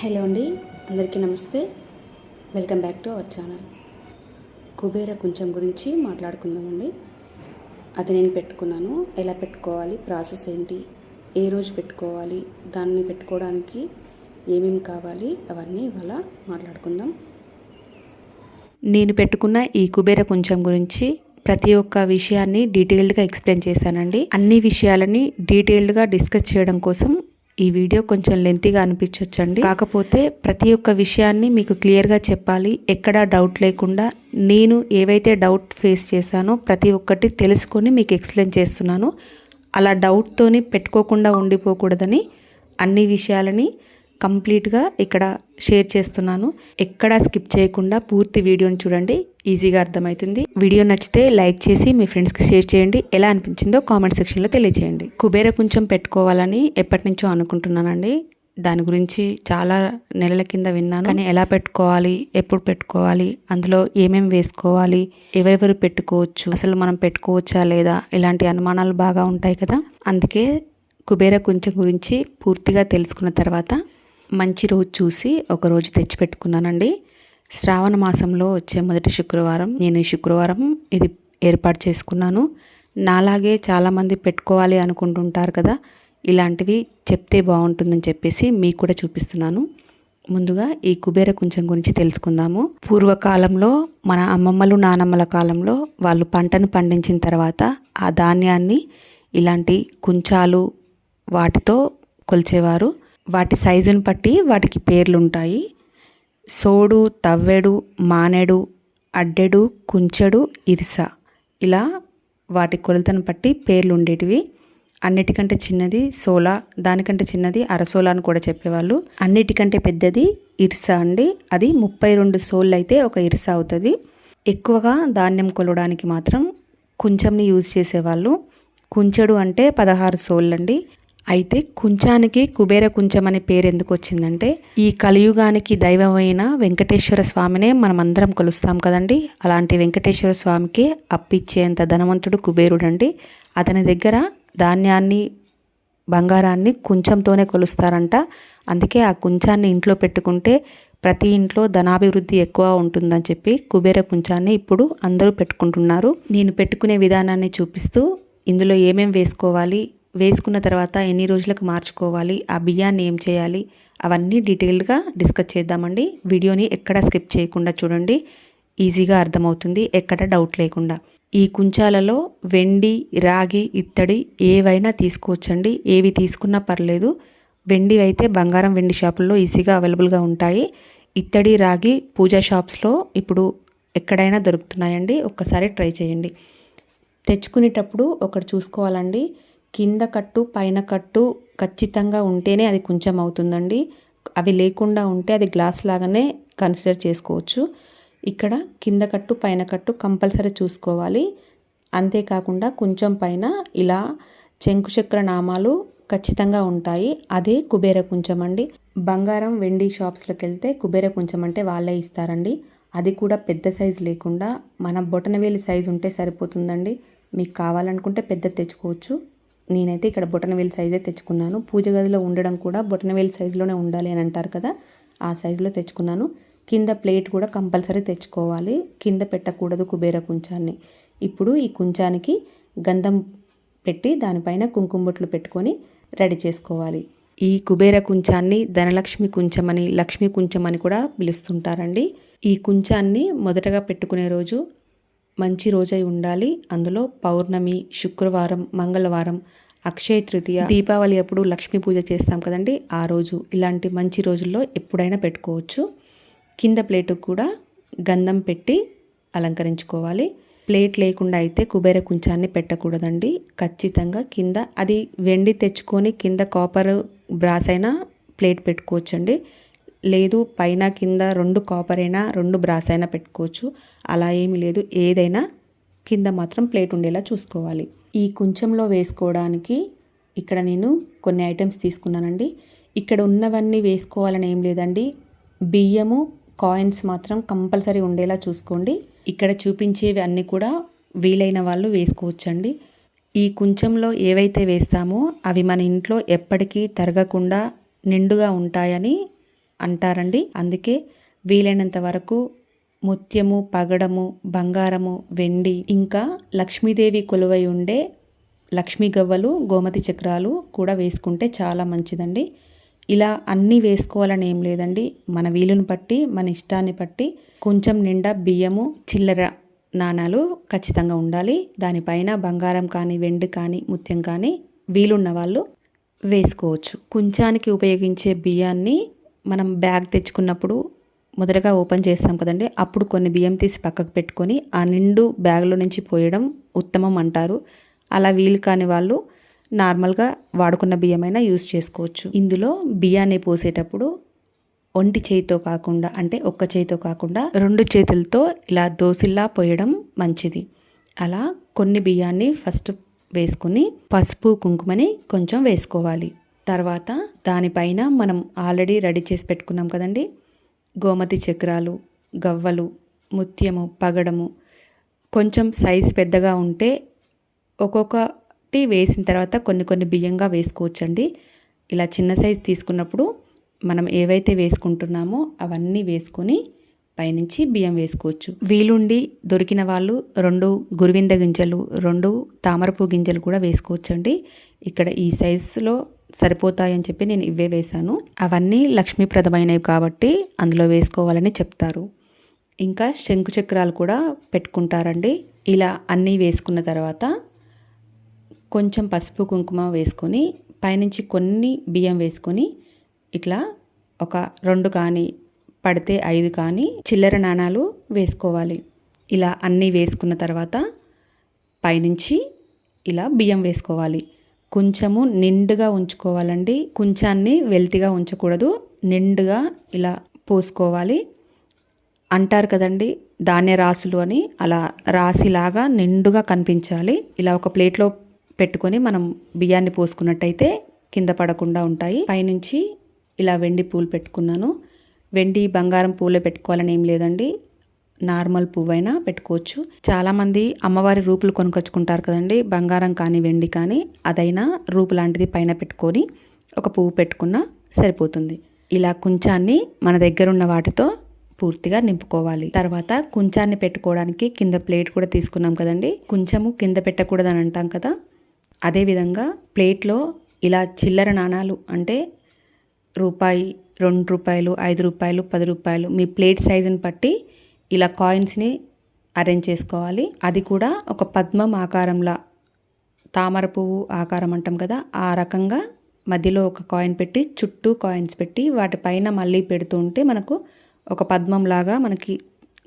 Hello అండి అందరికీ నమస్తే. Welcome back to our channel. Kubera కొంచెం గురించి మాట్లాడుకుందామండి. అది నేను పెట్టుకున్నాను. ఎలా పెట్టుకోవాలి ప్రాసెస్ ఏంటి ఏ రోజు పెట్టుకోవాలి దాన్ని పెట్టుకోవడానికి ఏమేమి కావాలి అవన్నీ ఇవాళ మాట్లాడుకుందాం. నేను పెట్టుకున్న ఈ కుబేర కుంచం గురించి ప్రతి ఒక్క విషయాన్ని డీటెయిల్డ్గా ఎక్స్ప్లెయిన్ చేశానండి. అన్ని విషయాలని డీటెయిల్డ్గా డిస్కస్ చేయడం కోసం ఈ వీడియో కొంచెం లెంతీగా అనిపించవచ్చండి కాకపోతే ప్రతి ఒక్క విషయాన్ని మీకు క్లియర్గా చెప్పాలి. ఎక్కడా డౌట్ లేకుండా నేను ఏవైతే డౌట్ ఫేస్ చేశానో ప్రతి ఒక్కటి తెలుసుకొని మీకు ఎక్స్ప్లెయిన్ చేస్తున్నాను. అలా డౌట్తోని పెట్టుకోకుండా ఉండిపోకూడదని అన్ని విషయాలని కంప్లీట్గా ఇక్కడ షేర్ చేస్తున్నాను. ఎక్కడా స్కిప్ చేయకుండా పూర్తి వీడియోని చూడండి. ఈజీగా అర్థమవుతుంది. వీడియో నచ్చితే లైక్ చేసి మీ ఫ్రెండ్స్కి షేర్ చేయండి. ఎలా అనిపించిందో కామెంట్ సెక్షన్లో తెలియజేయండి. కుబేర కొంచెం పెట్టుకోవాలని ఎప్పటి నుంచో అనుకుంటున్నానండి. దాని గురించి చాలా నెలల కింద విన్నాను. కానీ ఎలా పెట్టుకోవాలి? ఎప్పుడు పెట్టుకోవాలి? అందులో ఏమేమి వేసుకోవాలి? ఎవరెవరు పెట్టుకోవచ్చు? అసలు మనం పెట్టుకోవచ్చా లేదా? ఇలాంటి అనుమానాలు బాగా ఉంటాయి కదా. అందుకే కుబేర కొంచెం గురించి పూర్తిగా తెలుసుకున్న తర్వాత మంచి రోజు చూసి ఒకరోజు తెచ్చిపెట్టుకున్నానండి. శ్రావణ మాసంలో వచ్చే మొదటి శుక్రవారం నేను ఈ శుక్రవారం ఇది ఏర్పాటు చేసుకున్నాను. నాలాగే చాలామంది పెట్టుకోవాలి అనుకుంటుంటారు కదా ఇలాంటివి చెప్తే బాగుంటుందని చెప్పేసి మీకు కూడా చూపిస్తున్నాను. ముందుగా ఈ కుబేర కుంచం గురించి తెలుసుకుందాము. పూర్వకాలంలో మన అమ్మమ్మలు నానమ్మల కాలంలో వాళ్ళు పంటను పండించిన తర్వాత ఆ ధాన్యాన్ని ఇలాంటి కుంచాలు వాటితో కొలిచేవారు. వాటి సైజుని బట్టి వాటికి పేర్లు ఉంటాయి సోడు తవ్వెడు మానెడు అడ్డెడు కుంచెడు ఇరిస. ఇలా వాటి కొలతను బట్టి పేర్లు ఉండేటివి అన్నిటికంటే చిన్నది సోలా దానికంటే చిన్నది అరసోలా అని కూడా చెప్పేవాళ్ళు. అన్నిటికంటే పెద్దది ఇరిస అండి. అది ముప్పై రెండు సోళ్ళు అయితే ఒక ఇరిస అవుతుంది. ఎక్కువగా ధాన్యం కొలవడానికి మాత్రం కుంచెంని యూజ్ చేసేవాళ్ళు. కుంచెడు అంటే పదహారు సోళ్ళండి. అయితే కుంచానికి కుబేర కుంచం అనే పేరు ఎందుకు వచ్చిందంటే ఈ కలియుగానికి దైవమైన వెంకటేశ్వర స్వామినే మనం అందరం కొలుస్తాం కదండి. అలాంటి వెంకటేశ్వర స్వామికి అప్పిచ్చేంత ధనవంతుడు కుబేరుడండి. అతని దగ్గర ధాన్యాన్ని బంగారాన్ని కుంచంతోనే కొలుస్తారంట. అందుకే ఆ కుంచాన్ని ఇంట్లో పెట్టుకుంటే ప్రతి ఇంట్లో ధనాభివృద్ధి ఎక్కువ ఉంటుందని చెప్పి కుబేర కుంచాన్ని ఇప్పుడు అందరూ పెట్టుకుంటున్నారు. నేను పెట్టుకునే విధానాన్ని చూపిస్తూ ఇందులో ఏమేం వేసుకోవాలి వేసుకున్న తర్వాత ఎన్ని రోజులకు మార్చుకోవాలి ఆ బియ్యాన్ని ఏం చేయాలి అవన్నీ డీటెయిల్డ్గా డిస్కస్ చేద్దామండి. వీడియోని ఎక్కడ స్కిప్ చేయకుండా చూడండి ఈజీగా అర్థమవుతుంది ఎక్కడ డౌట్ లేకుండా. ఈ కుంచాలలో వెండి రాగి ఇత్తడి ఏవైనా తీసుకోవచ్చండి. ఏవి తీసుకున్నా పర్లేదు. వెండి అయితే బంగారం వెండి షాపుల్లో ఈజీగా అవైలబుల్గా ఉంటాయి. ఇత్తడి రాగి పూజా షాప్స్లో ఇప్పుడు ఎక్కడైనా దొరుకుతున్నాయండి. ఒక్కసారి ట్రై చేయండి. తెచ్చుకునేటప్పుడు ఒకటి చూసుకోవాలండి. కింద కట్టు పైన కట్టు ఖచ్చితంగా ఉంటేనే అది కొంచెం అవుతుందండి. అవి లేకుండా ఉంటే అది గ్లాస్ లాగానే కన్సిడర్ చేసుకోవచ్చు. ఇక్కడ కింద కట్టు పైన కట్టు కంపల్సరీ చూసుకోవాలి. అంతేకాకుండా కొంచెం పైన ఇలా చెంకుచక్ర నామాలు ఖచ్చితంగా ఉంటాయి. అదే కుబేర కుంచం అండి. బంగారం వెండి షాప్స్లోకి వెళ్తే కుబేర కుంచం అంటే వాళ్ళే ఇస్తారండి. అది కూడా పెద్ద సైజు లేకుండా మన బొటనవేలి సైజు ఉంటే సరిపోతుందండి. మీకు కావాలనుకుంటే పెద్ద తెచ్చుకోవచ్చు. నేనైతే ఇక్కడ బొటనవేలు సైజే తెచ్చుకున్నాను. పూజ గదిలో ఉండడం కూడా బొటనవేలు సైజులోనే ఉండాలి అని అంటారు కదా ఆ సైజులో తెచ్చుకున్నాను. కింద ప్లేట్ కూడా కంపల్సరీ తెచ్చుకోవాలి. కింద పెట్టకూడదు కుబేర కుంచాన్ని. ఇప్పుడు ఈ కుంచానికి గంధం పెట్టి దానిపైన కుంకుమ బొట్లు పెట్టుకొని రెడీ చేసుకోవాలి. ఈ కుబేర కుంచాన్ని ధనలక్ష్మి కుంచమని లక్ష్మీ కుంచమని కూడా పిలుస్తుంటారండి. ఈ కుంచాన్ని మొదటగా పెట్టుకునే రోజు మంచి రోజై ఉండాలి. అందులో పౌర్ణమి శుక్రవారం మంగళవారం అక్షయ తృతీయ దీపావళి అప్పుడు లక్ష్మీ పూజ చేస్తాం కదండి. ఆ రోజు ఇలాంటి మంచి రోజుల్లో ఎప్పుడైనా పెట్టుకోవచ్చు. కింద ప్లేటు కూడా గంధం పెట్టి అలంకరించుకోవాలి. ప్లేట్ లేకుండా అయితే కుబేర కుంచాన్ని పెట్టకూడదండి. ఖచ్చితంగా కింద అది వెండి తెచ్చుకొని కింద కాపర్ బ్రాస్ అయినా ప్లేట్ పెట్టుకోవచ్చండి. లేదు పైన కింద రెండు కాపర్ అయినా రెండు బ్రాస్ అయినా పెట్టుకోవచ్చు. అలా ఏమీ లేదు. ఏదైనా కింద మాత్రం ప్లేట్ ఉండేలా చూసుకోవాలి. ఈ కుంచంలో వేసుకోవడానికి ఇక్కడ నేను కొన్ని ఐటమ్స్ తీసుకున్నానండి. ఇక్కడ ఉన్నవన్నీ వేసుకోవాలని ఏం లేదండి. బియ్యము కాయిన్స్ మాత్రం కంపల్సరీ ఉండేలా చూసుకోండి. ఇక్కడ చూపించేవి అన్నీ కూడా వీలైన వాళ్ళు వేసుకోవచ్చండి. ఈ కుంచంలో ఏవైతే వేస్తామో అవి మన ఇంట్లో ఎప్పటికీ తరగకుండా నిండుగా ఉంటాయని అంటారండి. అందుకే వీలైనంత వరకు ముత్యము పగడము బంగారము వెండి ఇంకా లక్ష్మీదేవి కొలువై ఉండే లక్ష్మీ గవ్వలు గోమతి చక్రాలు కూడా వేసుకుంటే చాలా మంచిదండి. ఇలా అన్నీ వేసుకోవాలని ఏం లేదండి. మన వీలుని బట్టి మన ఇష్టాన్ని బట్టి కొంచెం నిండా బియ్యము చిల్లర నాణాలు ఖచ్చితంగా ఉండాలి. దానిపైన బంగారం కానీ వెండి కానీ ముత్యం కానీ వీలున్న వాళ్ళు వేసుకోవచ్చు. కుంచానికి ఉపయోగించే బియ్యాన్ని మనం బ్యాగ్ తెచ్చుకున్నప్పుడు మొదటగా ఓపెన్ చేస్తాం కదండి. అప్పుడు కొన్ని బియ్యం తీసి పక్కకు పెట్టుకొని ఆ నిండు బ్యాగ్లో నుంచి పోయడం ఉత్తమం అంటారు. అలా వీలు కాని వాళ్ళు నార్మల్గా వాడుకున్న బియ్యమైనా యూస్ చేసుకోవచ్చు. ఇందులో బియ్యాన్ని పోసేటప్పుడు ఒంటి చేయితో కాకుండా అంటే ఒక్క చేయితో కాకుండా రెండు చేతులతో ఇలా దోసిల్లా పోయడం మంచిది. అలా కొన్ని బియ్యాన్ని ఫస్ట్ వేసుకుని పసుపు కుంకుమని కొంచెం వేసుకోవాలి. తర్వాత దానిపైన మనం ఆల్రెడీ రెడీ చేసి పెట్టుకున్నాం కదండి. గోమతి చక్రాలు గవ్వలు ముత్యము పగడము. కొంచెం సైజ్ పెద్దగా ఉంటే ఒక్కొక్కటి వేసిన తర్వాత కొన్ని కొన్ని బియ్యంగా వేసుకోవచ్చండి. ఇలా చిన్న సైజ్ తీసుకున్నప్పుడు మనం ఏవైతే వేసుకుంటున్నామో అవన్నీ వేసుకొని పైనుంచి బియ్యం వేసుకోవచ్చు. వీలుండి దొరికిన వాళ్ళు రెండు గురువింద గింజలు రెండు తామరపు గింజలు కూడా వేసుకోవచ్చండి. ఇక్కడ ఈ సైజులో సరిపోతాయని చెప్పి నేను ఇవే వేశాను. అవన్నీ లక్ష్మీప్రదమైనవి కాబట్టి అందులో వేసుకోవాలని చెప్తారు. ఇంకా శంకు చక్రాలు కూడా పెట్టుకుంటారండి. ఇలా అన్నీ వేసుకున్న తర్వాత కొంచెం పసుపు కుంకుమ వేసుకొని పైనుంచి కొన్ని బియ్యం వేసుకొని ఇట్లా ఒక రెండు కానీ పడితే ఐదు కానీ చిల్లర నాణాలు వేసుకోవాలి. ఇలా అన్నీ వేసుకున్న తర్వాత పైనుంచి ఇలా బియ్యం వేసుకోవాలి. కొంచెము నిండుగా ఉంచుకోవాలండి. కొంచాన్ని వెల్తిగా ఉంచకూడదు. నిండుగా ఇలా పోసుకోవాలి. అంటారు కదండి ధాన్య రాసులు అని అలా రాశిలాగా నిండుగా కనిపించాలి. ఇలా ఒక ప్లేట్లో పెట్టుకొని మనం బియ్యాన్ని పోసుకున్నట్టయితే కింద పడకుండా ఉంటాయి. పైనుంచి ఇలా వెండి పూలు పెట్టుకున్నాను. వెండి బంగారం పూలే పెట్టుకోవాలని ఏం లేదండి. నార్మల్ పువ్వైనా పెట్టుకోవచ్చు. చాలామంది అమ్మవారి రూపులు కొనుకొచ్చుకుంటారు కదండి. బంగారం కానీ వెండి కానీ అదైనా రూపు లాంటిది పైన పెట్టుకొని ఒక పువ్వు పెట్టుకున్నా సరిపోతుంది. ఇలా కుంచాన్ని మన దగ్గర ఉన్న వాటితో పూర్తిగా నింపుకోవాలి. తర్వాత కుంచాన్ని పెట్టుకోవడానికి కింద ప్లేట్ కూడా తీసుకున్నాం కదండి. కొంచెము కింద పెట్టకూడదని అంటాం కదా. అదేవిధంగా ప్లేట్లో ఇలా చిల్లర నాణాలు అంటే రూపాయి రెండు రూపాయలు ఐదు రూపాయలు పది రూపాయలు మీ ప్లేట్ సైజుని బట్టి ఇలా కాయిన్స్ని అరేంజ్ చేసుకోవాలి. అది కూడా ఒక పద్మం ఆకారంలా తామర పువ్వు ఆకారం అంటాం కదా ఆ రకంగా మధ్యలో ఒక కాయిన్ పెట్టి చుట్టూ కాయిన్స్ పెట్టి వాటిపైన మళ్ళీ పెడుతూ ఉంటే మనకు ఒక పద్మం లాగా మనకి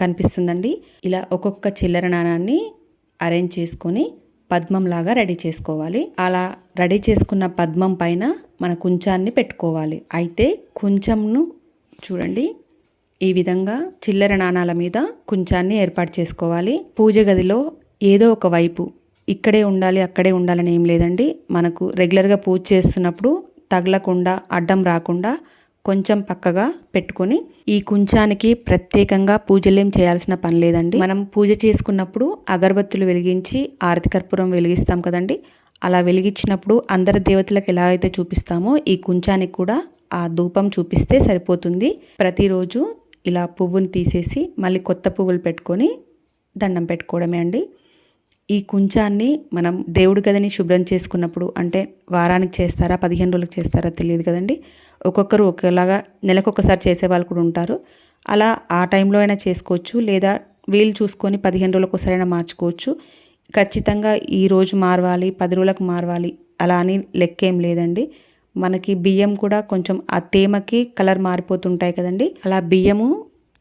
కనిపిస్తుందండి. ఇలా ఒక్కొక్క చిల్లర నాణాన్ని అరేంజ్ చేసుకొని పద్మంలాగా రెడీ చేసుకోవాలి. అలా రెడీ చేసుకున్న పద్మం పైన మన కుంచాన్ని పెట్టుకోవాలి. అయితే కుంచంను చూడండి. ఈ విధంగా చిల్లర నాణాల మీద కుంచాన్ని ఏర్పాటు చేసుకోవాలి. పూజ గదిలో ఏదో ఒక వైపు ఇక్కడే ఉండాలి అక్కడే ఉండాలని ఏం లేదండి. మనకు రెగ్యులర్గా పూజ చేస్తున్నప్పుడు తగలకుండా అడ్డం రాకుండా కొంచెం పక్కగా పెట్టుకొని ఈ కుంచానికి ప్రత్యేకంగా పూజలేం చేయాల్సిన పని లేదండి. మనం పూజ చేసుకున్నప్పుడు అగరబత్తులు వెలిగించి ఆరతి కర్పూరం వెలిగిస్తాం కదండి. అలా వెలిగించినప్పుడు అందరి దేవతలకు ఎలా అయితే చూపిస్తామో ఈ కుంచానికి కూడా ఆ ధూపం చూపిస్తే సరిపోతుంది. ప్రతిరోజు ఇలా పువ్వుని తీసేసి మళ్ళీ కొత్త పువ్వులు పెట్టుకొని దండం పెట్టుకోవడమే అండి. ఈ కుంచాన్ని మనం దేవుడి గదిని శుభ్రం చేసుకున్నప్పుడు అంటే వారానికి చేస్తారా పదిహేను రోజులకు చేస్తారా తెలియదు కదండి. ఒక్కొక్కరు ఒకేలాగా నెలకొకసారి చేసే వాళ్ళు కూడా ఉంటారు. అలా ఆ టైంలో అయినా చేసుకోవచ్చు లేదా వీలు చూసుకొని పదిహేను రోజులకు ఒకసారైనా మార్చుకోవచ్చు. ఖచ్చితంగా ఈ రోజు మారవాలి పది రోజులకు మారవాలి అలా అని లెక్కేం లేదండి. మనకి బియ్యం కూడా కొంచెం ఆ తేమకి కలర్ మారిపోతుంటాయి కదండి. అలా బియ్యము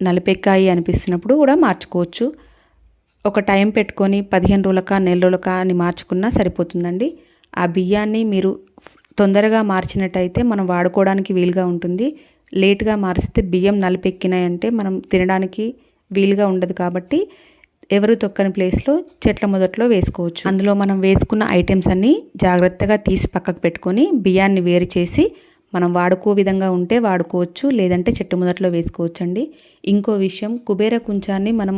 నలిపెక్కాయి అనిపిస్తున్నప్పుడు కూడా మార్చుకోవచ్చు. ఒక టైం పెట్టుకొని పదిహేను రోజులక నెల రోజులకా అని మార్చుకున్నా సరిపోతుందండి. ఆ బియ్యాన్ని మీరు తొందరగా మార్చినట్టయితే మనం వాడుకోవడానికి వీలుగా ఉంటుంది. లేట్గా మారిస్తే బియ్యం నలిపెక్కినాయంటే మనం తినడానికి వీలుగా ఉండదు కాబట్టి ఎవరు తొక్కని ప్లేస్లో చెట్ల మొదట్లో వేసుకోవచ్చు. అందులో మనం వేసుకున్న ఐటమ్స్ అన్నీ జాగ్రత్తగా తీసి పక్కకు పెట్టుకొని బియ్యాన్ని వేరు చేసి మనం వాడుకో విధంగా ఉంటే వాడుకోవచ్చు లేదంటే చెట్టు మొదట్లో వేసుకోవచ్చు అండి ఇంకో విషయం కుబేర కుంచాన్ని మనం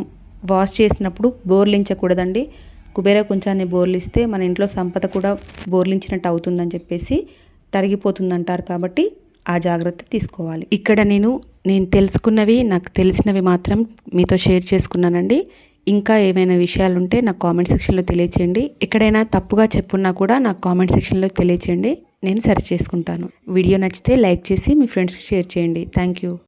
వాష్ చేసినప్పుడు బోర్లించకూడదండి. కుబేర కుంచాన్ని బోర్లిస్తే మన ఇంట్లో సంపద కూడా బోర్లించినట్టు అవుతుందని చెప్పేసి తరిగిపోతుంది అంటారు కాబట్టి ఆ జాగ్రత్త తీసుకోవాలి. ఇక్కడ నేను నేను తెలుసుకున్నవి నాకు తెలిసినవి మాత్రం మీతో షేర్ చేసుకున్నానండి. ఇంకా ఏమైనా విషయాలు ఉంటే నాకు కామెంట్ సెక్షన్లో తెలియచేయండి. ఎక్కడైనా తప్పుగా చెప్పున్నా కూడా నాకు కామెంట్ సెక్షన్లో తెలియచేయండి. నేను సరి చేసుకుంటాను. వీడియో నచ్చితే లైక్ చేసి మీ ఫ్రెండ్స్కి షేర్ చేయండి. Thank you